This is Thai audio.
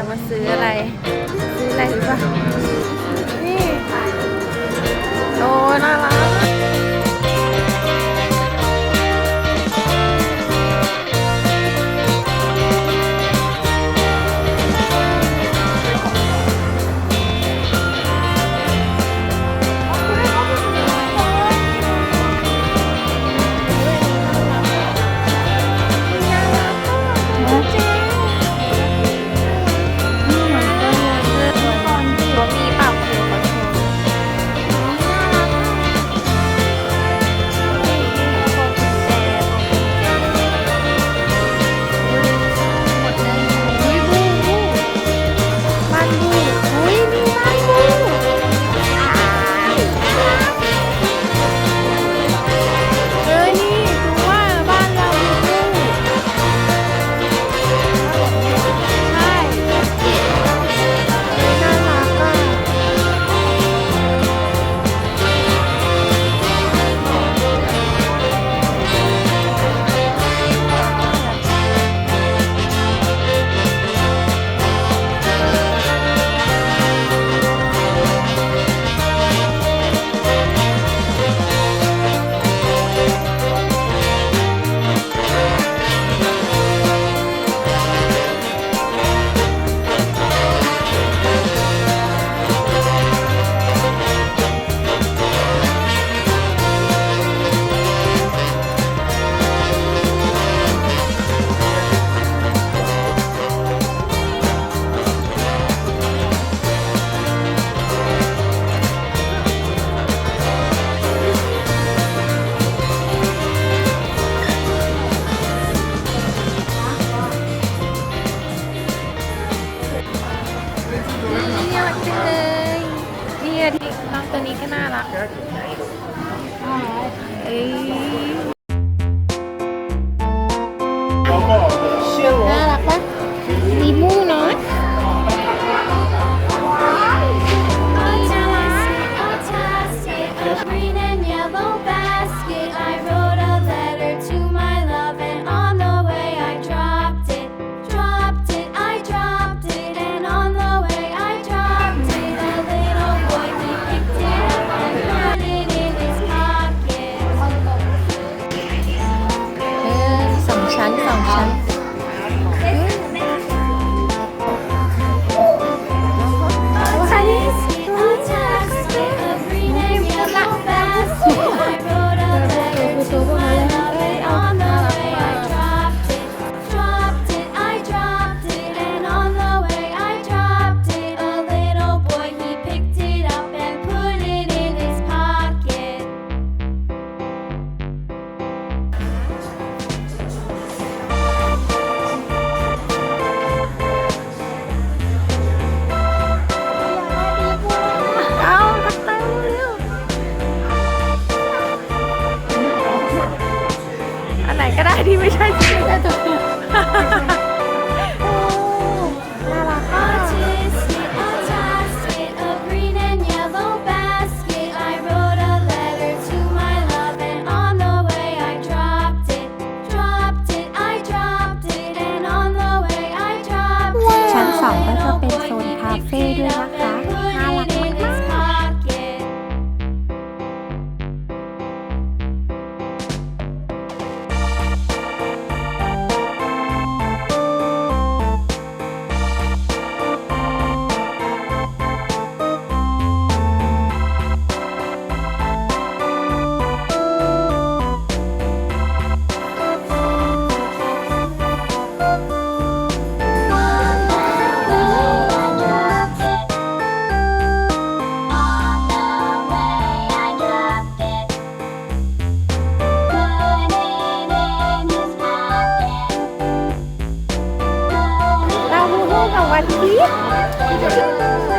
จะมาซื้ออะไร ซื้ออะไรหรือเปล่านี่ โอ้น่ารัก ตัวนี้ก็น่ารัก เอ้ย ที่ไม่ใช่ไม่ใช่ตัวน่ารักชั้นสองก็จะเป็นโซนคาเฟ่ด้วยนะคะ পাখি।